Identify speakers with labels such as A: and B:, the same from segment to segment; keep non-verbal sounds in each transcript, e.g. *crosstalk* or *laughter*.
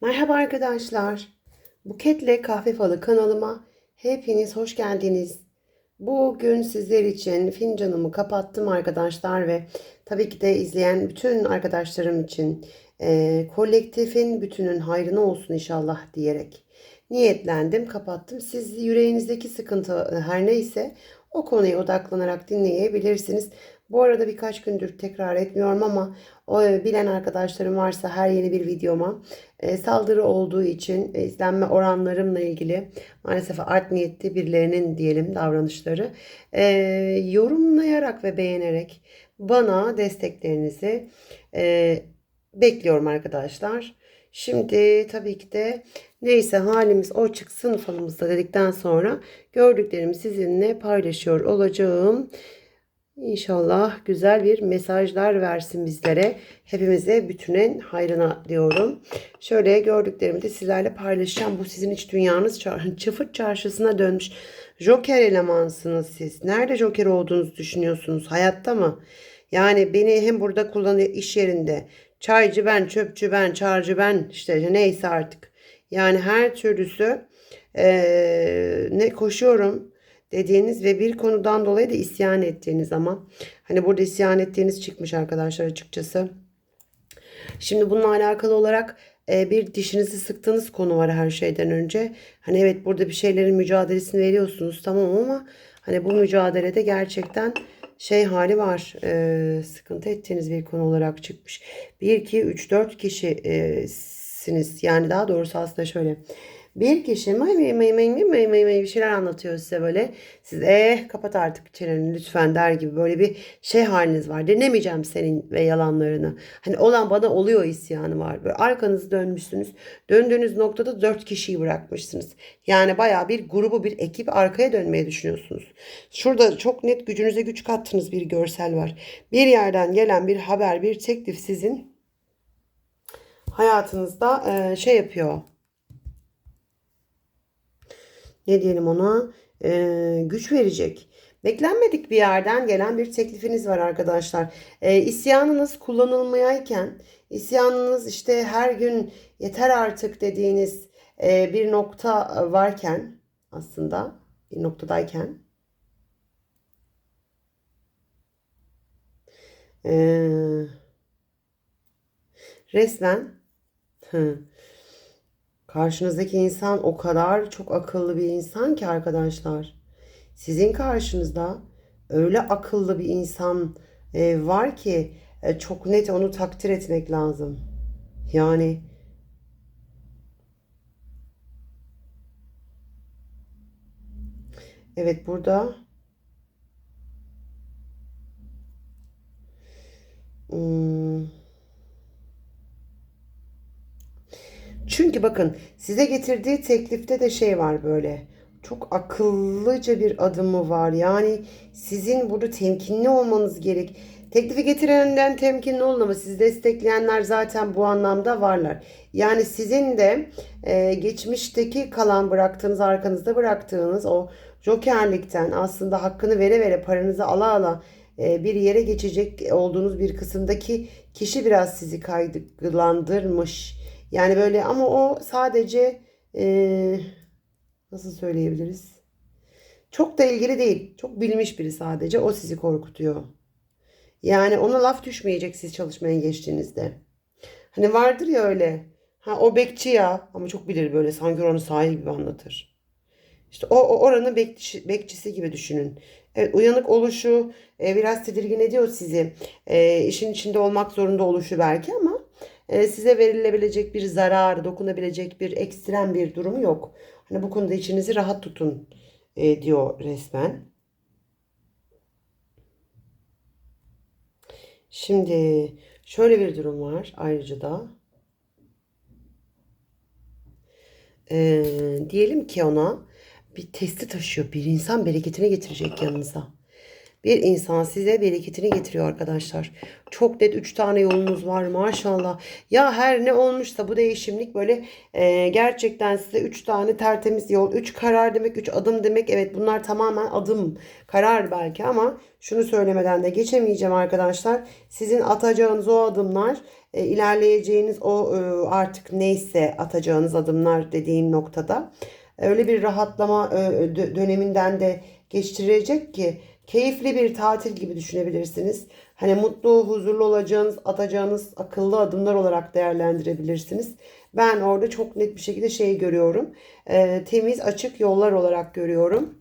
A: Merhaba arkadaşlar. Buketle Kahve Falı kanalıma hepiniz hoş geldiniz. Bugün sizler için fincanımı kapattım arkadaşlar ve tabii ki de izleyen bütün arkadaşlarım için e, kolektifin bütünün hayrına olsun inşallah diyerek niyetlendim, kapattım. Siz yüreğinizdeki sıkıntı e, her neyse o konuya odaklanarak dinleyebilirsiniz. Bu arada birkaç gündür tekrar etmiyorum ama o e, bilen arkadaşlarım varsa her yeni bir videoma e, saldırı olduğu için e, izlenme oranlarımla ilgili maalesef art niyetli birilerinin diyelim davranışları e, yorumlayarak ve beğenerek bana desteklerinizi e, bekliyorum arkadaşlar. Şimdi tabii ki de neyse halimiz o çıksın falımızda dedikten sonra gördüklerimi sizinle paylaşıyor olacağım. İnşallah güzel bir mesajlar versin bizlere. Hepimize bütünen hayrına diyorum. Şöyle gördüklerimi de sizlerle paylaşacağım. Bu sizin iç dünyanız *laughs* çıfıt çarşısına dönmüş. Joker elemansınız siz. Nerede Joker olduğunuzu düşünüyorsunuz? Hayatta mı? Yani beni hem burada kullanıyor iş yerinde. Çaycı ben, çöpçü ben, çarcı ben işte neyse artık. Yani her türlüsü eee, ne koşuyorum dediğiniz ve bir konudan dolayı da isyan ettiğiniz ama hani burada isyan ettiğiniz çıkmış arkadaşlar açıkçası. Şimdi bununla alakalı olarak e, bir dişinizi sıktığınız konu var her şeyden önce. Hani evet burada bir şeylerin mücadelesini veriyorsunuz tamam ama hani bu mücadelede gerçekten şey hali var. e, sıkıntı ettiğiniz bir konu olarak çıkmış. 1, 2, 3, 4 kişisiniz. Yani daha doğrusu aslında şöyle. Bir kişi may may may may may may may bir şeyler anlatıyor size böyle. Siz eh kapat artık çeneni lütfen der gibi böyle bir şey haliniz var. Denemeyeceğim senin ve yalanlarını. Hani olan bana oluyor isyanı var. Böyle arkanızı dönmüşsünüz. Döndüğünüz noktada dört kişiyi bırakmışsınız. Yani baya bir grubu bir ekip arkaya dönmeye düşünüyorsunuz. Şurada çok net gücünüze güç kattığınız bir görsel var. Bir yerden gelen bir haber, bir teklif sizin hayatınızda şey yapıyor ne diyelim ona Ee, güç verecek. Beklenmedik bir yerden gelen bir teklifiniz var arkadaşlar. Ee, isyanınız kullanılmayayken, isyanınız işte her gün yeter artık dediğiniz e, bir nokta varken aslında bir noktadayken ee, resmen Karşınızdaki insan o kadar çok akıllı bir insan ki arkadaşlar. Sizin karşınızda öyle akıllı bir insan e, var ki e, çok net onu takdir etmek lazım. Yani evet burada hmm, Çünkü bakın size getirdiği teklifte de şey var böyle. Çok akıllıca bir adımı var. Yani sizin burada temkinli olmanız gerek. Teklifi getirenden temkinli olun ama sizi destekleyenler zaten bu anlamda varlar. Yani sizin de e, geçmişteki kalan bıraktığınız arkanızda bıraktığınız o jokerlikten aslında hakkını vere vere paranızı ala ala e, bir yere geçecek olduğunuz bir kısımdaki kişi biraz sizi kaygılandırmış. Yani böyle ama o sadece eee, nasıl söyleyebiliriz? Çok da ilgili değil. Çok bilmiş biri sadece. O sizi korkutuyor. Yani ona laf düşmeyecek siz çalışmaya geçtiğinizde. Hani vardır ya öyle. Ha o bekçi ya ama çok bilir böyle sanki oranın sahibi gibi anlatır. İşte o, o oranın bekçi, bekçisi gibi düşünün. Evet, uyanık oluşu e, biraz tedirgin ediyor sizi. E, işin içinde olmak zorunda oluşu belki ama size verilebilecek bir zarar, dokunabilecek bir ekstrem bir durum yok. Hani bu konuda içinizi rahat tutun e, diyor resmen. Şimdi şöyle bir durum var ayrıca da. E, diyelim ki ona bir testi taşıyor. Bir insan bereketini getirecek yanınıza. Bir insan size bereketini getiriyor arkadaşlar. Çok net 3 tane yolunuz var maşallah. Ya her ne olmuşsa bu değişimlik böyle e, gerçekten size 3 tane tertemiz yol. 3 karar demek 3 adım demek. Evet bunlar tamamen adım karar belki ama şunu söylemeden de geçemeyeceğim arkadaşlar. Sizin atacağınız o adımlar e, ilerleyeceğiniz o e, artık neyse atacağınız adımlar dediğim noktada öyle bir rahatlama e, dö- döneminden de geçirecek ki keyifli bir tatil gibi düşünebilirsiniz. Hani mutlu, huzurlu olacağınız, atacağınız akıllı adımlar olarak değerlendirebilirsiniz. Ben orada çok net bir şekilde şey görüyorum. E, temiz, açık yollar olarak görüyorum.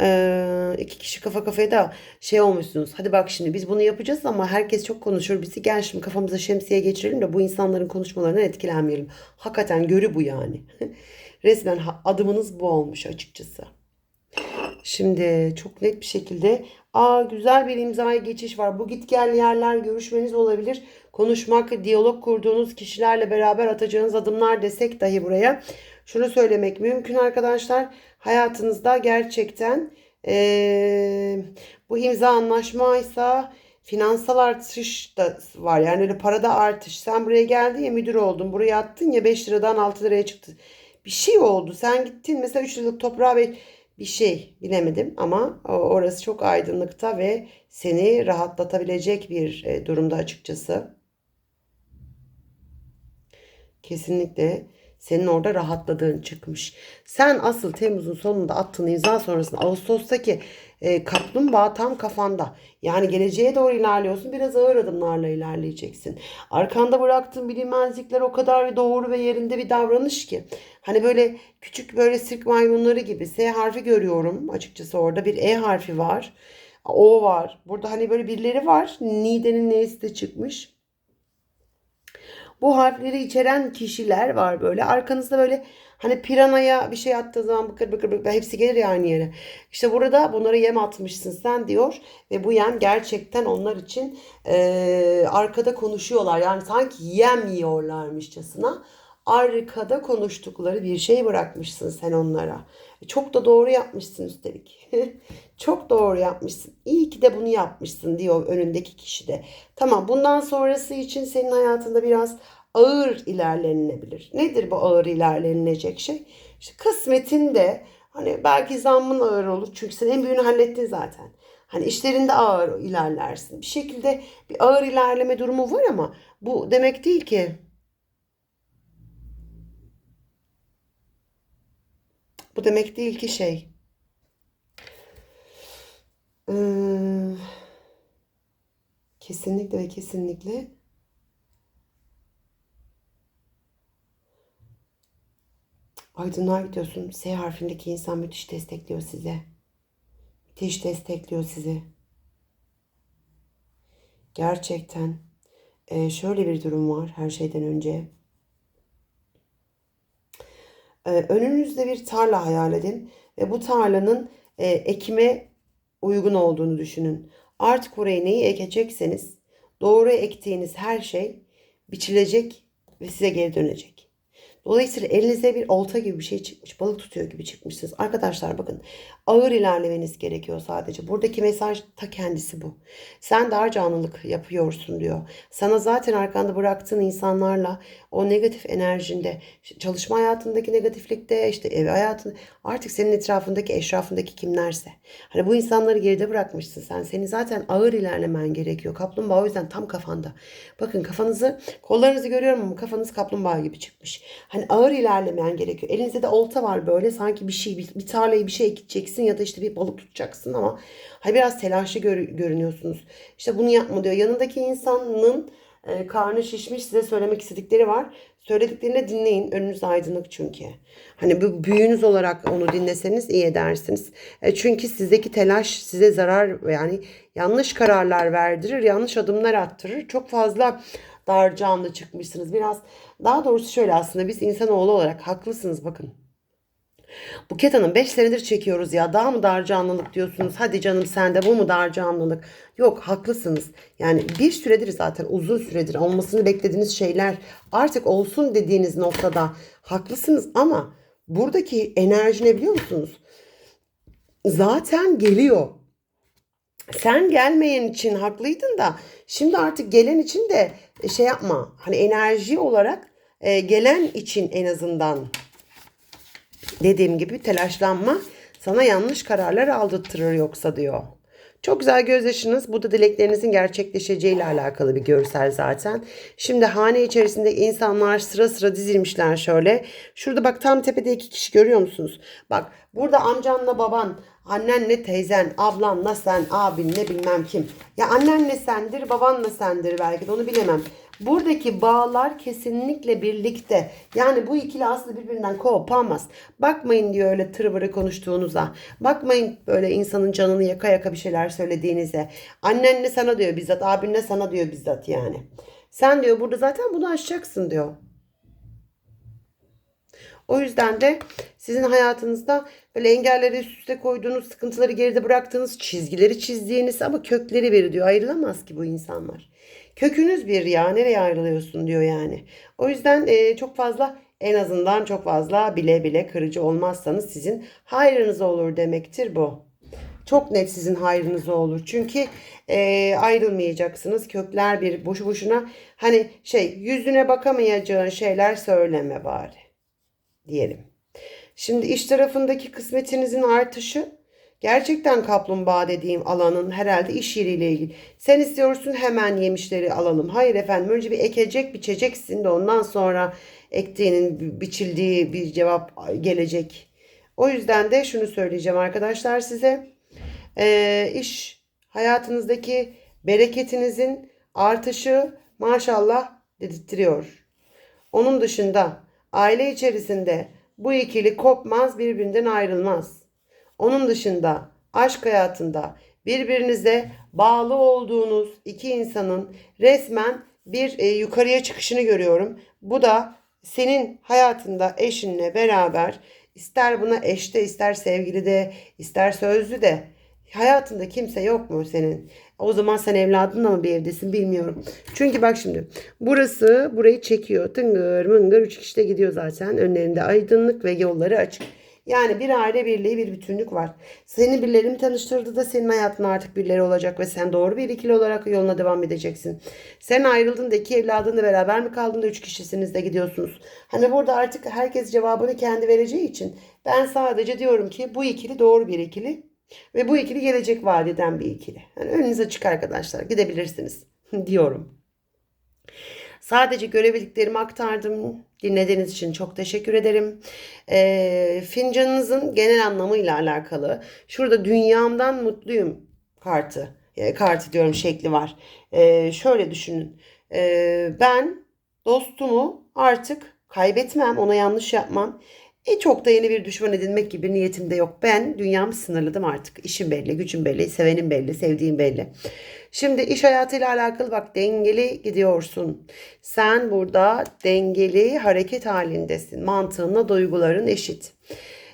A: Ee, iki kişi kafa kafaya da şey olmuşsunuz. Hadi bak şimdi biz bunu yapacağız ama herkes çok konuşur. Bizi gel şimdi kafamıza şemsiye geçirelim de bu insanların konuşmalarından etkilenmeyelim. Hakikaten görü bu yani. *laughs* Resmen adımınız bu olmuş açıkçası. Şimdi çok net bir şekilde aa güzel bir imzaya geçiş var. Bu git gel yerler görüşmeniz olabilir. Konuşmak, diyalog kurduğunuz kişilerle beraber atacağınız adımlar desek dahi buraya. Şunu söylemek mümkün arkadaşlar. Hayatınızda gerçekten eee, bu imza anlaşmaysa finansal artış da var. Yani öyle parada artış. Sen buraya geldin ya müdür oldun. Buraya attın ya 5 liradan 6 liraya çıktı. Bir şey oldu. Sen gittin mesela 3 liralık toprağa bir şey bilemedim ama orası çok aydınlıkta ve seni rahatlatabilecek bir e, durumda açıkçası. Kesinlikle senin orada rahatladığın çıkmış. Sen asıl Temmuz'un sonunda attığın imza sonrasında Ağustos'taki e, kaplumbağa tam kafanda. Yani geleceğe doğru ilerliyorsun. Biraz ağır adımlarla ilerleyeceksin. Arkanda bıraktığın bilinmezlikler o kadar doğru ve yerinde bir davranış ki. Hani böyle küçük böyle sirk maymunları gibi S harfi görüyorum açıkçası orada. Bir E harfi var. O var. Burada hani böyle birileri var. Nide'nin N'si de çıkmış. Bu harfleri içeren kişiler var böyle. Arkanızda böyle hani piranaya bir şey attığı zaman bıkır bıkır bıkır hepsi gelir ya aynı yere. İşte burada bunları yem atmışsın sen diyor ve bu yem gerçekten onlar için eee, arkada konuşuyorlar. Yani sanki yem yiyorlarmışçasına arkada konuştukları bir şey bırakmışsın sen onlara. Çok da doğru yapmışsın üstelik. *laughs* Çok doğru yapmışsın. İyi ki de bunu yapmışsın diyor önündeki kişi de. Tamam bundan sonrası için senin hayatında biraz ağır ilerlenilebilir. Nedir bu ağır ilerlenilecek şey? İşte kısmetinde hani belki zammın ağır olur. Çünkü sen en büyüğünü hallettin zaten. Hani işlerinde ağır ilerlersin. Bir şekilde bir ağır ilerleme durumu var ama bu demek değil ki bu demek değil ki şey. Ee, kesinlikle ve kesinlikle aydınlığa gidiyorsun. S harfindeki insan müthiş destekliyor size. Müthiş destekliyor sizi. Gerçekten e, şöyle bir durum var her şeyden önce. E, önünüzde bir tarla hayal edin ve bu tarlanın e, ekime uygun olduğunu düşünün. Artık oraya neyi ekecekseniz doğru ektiğiniz her şey biçilecek ve size geri dönecek. Dolayısıyla elinize bir olta gibi bir şey çıkmış. Balık tutuyor gibi çıkmışsınız. Arkadaşlar bakın ağır ilerlemeniz gerekiyor sadece. Buradaki mesaj ta kendisi bu. Sen daha canlılık yapıyorsun diyor. Sana zaten arkanda bıraktığın insanlarla o negatif enerjinde, çalışma hayatındaki negatiflikte, işte ev hayatında artık senin etrafındaki, eşrafındaki kimlerse. Hani bu insanları geride bırakmışsın sen. Senin zaten ağır ilerlemen gerekiyor. Kaplumbağa o yüzden tam kafanda. Bakın kafanızı, kollarınızı görüyorum ama kafanız kaplumbağa gibi çıkmış. Hani ağır ilerlemen gerekiyor. Elinizde de olta var böyle sanki bir şey, bir, tarlayı bir şey ekeceksin ya da işte bir balık tutacaksın ama hani biraz telaşlı gör- görünüyorsunuz. İşte bunu yapma diyor. Yanındaki insanın e, karnı şişmiş size söylemek istedikleri var. Söylediklerini dinleyin. Önünüz aydınlık çünkü. Hani bu büyüğünüz olarak onu dinleseniz iyi edersiniz. E, çünkü sizdeki telaş size zarar yani yanlış kararlar verdirir, yanlış adımlar attırır. Çok fazla dar canlı çıkmışsınız. Biraz daha doğrusu şöyle aslında biz insanoğlu olarak haklısınız bakın. Buket Hanım 5 senedir çekiyoruz ya. Daha mı dar canlılık diyorsunuz? Hadi canım sende bu mu dar canlılık? Yok haklısınız. Yani bir süredir zaten uzun süredir olmasını beklediğiniz şeyler artık olsun dediğiniz noktada haklısınız ama buradaki enerji ne biliyor musunuz? Zaten geliyor. Sen gelmeyen için haklıydın da şimdi artık gelen için de şey yapma. Hani enerji olarak e, gelen için en azından dediğim gibi telaşlanma sana yanlış kararlar aldırtırır yoksa diyor. Çok güzel gözyaşınız. Bu da dileklerinizin gerçekleşeceğiyle alakalı bir görsel zaten. Şimdi hane içerisinde insanlar sıra sıra dizilmişler şöyle. Şurada bak tam tepede iki kişi görüyor musunuz? Bak burada amcanla baban, annenle teyzen, ablanla sen, abinle bilmem kim. Ya annenle sendir, babanla sendir belki de onu bilemem. Buradaki bağlar kesinlikle birlikte. Yani bu ikili aslında birbirinden kopamaz. Bakmayın diyor öyle tırvırı konuştuğunuza. Bakmayın böyle insanın canını yaka yaka bir şeyler söylediğinize. Annenle sana diyor bizzat, abinle sana diyor bizzat yani. Sen diyor burada zaten bunu aşacaksın diyor. O yüzden de sizin hayatınızda böyle engelleri üst üste koyduğunuz, sıkıntıları geride bıraktığınız, çizgileri çizdiğiniz ama kökleri bir diyor. Ayrılamaz ki bu insanlar. Kökünüz bir ya nereye ayrılıyorsun diyor yani. O yüzden e, çok fazla en azından çok fazla bile bile kırıcı olmazsanız sizin hayrınıza olur demektir bu. Çok net sizin hayrınıza olur. Çünkü e, ayrılmayacaksınız. Kökler bir boşu boşuna hani şey yüzüne bakamayacağın şeyler söyleme bari diyelim. Şimdi iş tarafındaki kısmetinizin artışı gerçekten kaplumbağa dediğim alanın herhalde iş yeriyle ilgili. Sen istiyorsun hemen yemişleri alalım. Hayır efendim önce bir ekecek biçeceksin de ondan sonra ektiğinin biçildiği bir cevap gelecek. O yüzden de şunu söyleyeceğim arkadaşlar size. Ee, iş hayatınızdaki bereketinizin artışı maşallah dedirtiyor. Onun dışında aile içerisinde bu ikili kopmaz birbirinden ayrılmaz. Onun dışında aşk hayatında birbirinize bağlı olduğunuz iki insanın resmen bir e, yukarıya çıkışını görüyorum. Bu da senin hayatında eşinle beraber ister buna eşte ister sevgili de ister sözlü de hayatında kimse yok mu senin? O zaman sen evladınla mı bir evdesin bilmiyorum. Çünkü bak şimdi burası burayı çekiyor. Tıngır mıngır üç kişi de gidiyor zaten. Önlerinde aydınlık ve yolları açık. Yani bir aile birliği bir bütünlük var. Seni birileri mi tanıştırdı da senin hayatın artık birileri olacak ve sen doğru bir ikili olarak yoluna devam edeceksin. Sen ayrıldın da iki evladınla beraber mi kaldın da üç kişisiniz de gidiyorsunuz. Hani burada artık herkes cevabını kendi vereceği için ben sadece diyorum ki bu ikili doğru bir ikili ve bu ikili gelecek vaat eden bir ikili. Yani önünüz açık arkadaşlar gidebilirsiniz *laughs* diyorum. Sadece görebildiklerimi aktardım. Dinlediğiniz için çok teşekkür ederim. E, fincanınızın genel anlamıyla alakalı. Şurada dünyamdan mutluyum kartı. E, kartı diyorum şekli var. E, şöyle düşünün. E, ben dostumu artık kaybetmem. Ona yanlış yapmam. E çok da yeni bir düşman edinmek gibi niyetim de yok. Ben dünyamı sınırladım artık. İşim belli, gücüm belli, sevenim belli, sevdiğim belli. Şimdi iş hayatıyla alakalı bak dengeli gidiyorsun. Sen burada dengeli hareket halindesin. Mantığınla duyguların eşit.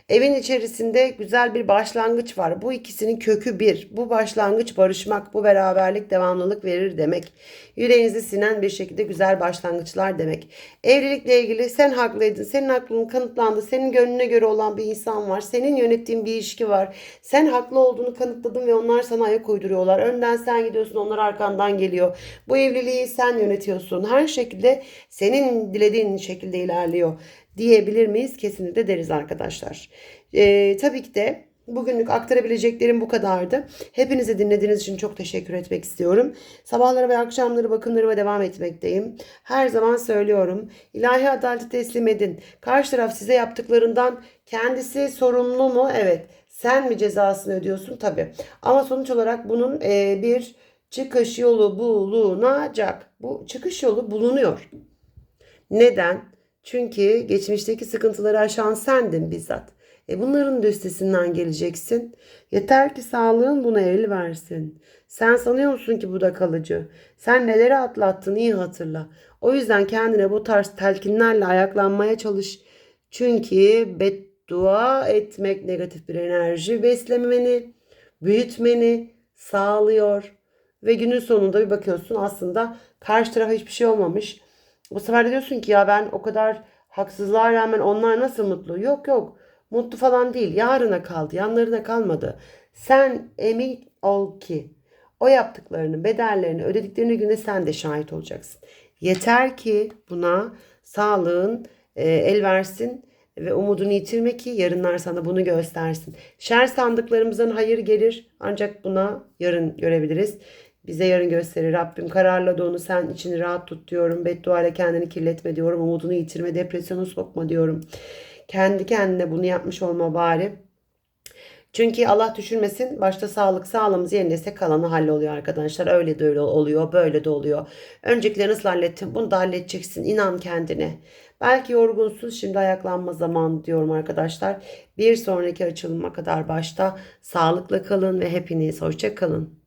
A: Evin içerisinde güzel bir başlangıç var. Bu ikisinin kökü bir. Bu başlangıç barışmak, bu beraberlik devamlılık verir demek. Yüreğinizi sinen bir şekilde güzel başlangıçlar demek. Evlilikle ilgili sen haklıydın, senin aklın kanıtlandı, senin gönlüne göre olan bir insan var. Senin yönettiğin bir ilişki var. Sen haklı olduğunu kanıtladın ve onlar sana ayak uyduruyorlar. Önden sen gidiyorsun, onlar arkandan geliyor. Bu evliliği sen yönetiyorsun. Her şekilde senin dilediğin şekilde ilerliyor diyebilir miyiz? Kesinlikle deriz arkadaşlar. Ee, tabii ki de bugünlük aktarabileceklerim bu kadardı. Hepinize dinlediğiniz için çok teşekkür etmek istiyorum. Sabahları ve akşamları bakımlarıma devam etmekteyim. Her zaman söylüyorum. İlahi adaleti teslim edin. Karşı taraf size yaptıklarından kendisi sorumlu mu? Evet. Sen mi cezasını ödüyorsun? Tabii. Ama sonuç olarak bunun e, bir çıkış yolu bulunacak. Bu çıkış yolu bulunuyor. Neden? Çünkü geçmişteki sıkıntıları aşan sendin bizzat. E bunların da üstesinden geleceksin. Yeter ki sağlığın buna el versin. Sen sanıyor musun ki bu da kalıcı? Sen neleri atlattın iyi hatırla. O yüzden kendine bu tarz telkinlerle ayaklanmaya çalış. Çünkü beddua etmek negatif bir enerji beslemeni, büyütmeni sağlıyor. Ve günün sonunda bir bakıyorsun aslında karşı tarafa hiçbir şey olmamış bu sefer de diyorsun ki ya ben o kadar haksızlığa rağmen onlar nasıl mutlu? Yok yok. Mutlu falan değil. Yarına kaldı. Yanlarına kalmadı. Sen emin ol ki O yaptıklarının bedellerini ödediklerini güne sen de şahit olacaksın. Yeter ki buna sağlığın e, el versin ve umudunu yitirme ki yarınlar sana bunu göstersin. Şer sandıklarımızdan hayır gelir ancak buna yarın görebiliriz. Bize yarın gösterir. Rabbim kararladı onu sen içini rahat tut diyorum. Beddua ile kendini kirletme diyorum. Umudunu yitirme, depresyona sokma diyorum. Kendi kendine bunu yapmış olma bari. Çünkü Allah düşürmesin başta sağlık sağlığımız yerindeyse kalanı halloluyor arkadaşlar. Öyle de öyle oluyor böyle de oluyor. Öncekileri nasıl hallettin bunu da halledeceksin inan kendine. Belki yorgunsun şimdi ayaklanma zamanı diyorum arkadaşlar. Bir sonraki açılıma kadar başta sağlıkla kalın ve hepiniz hoşça kalın.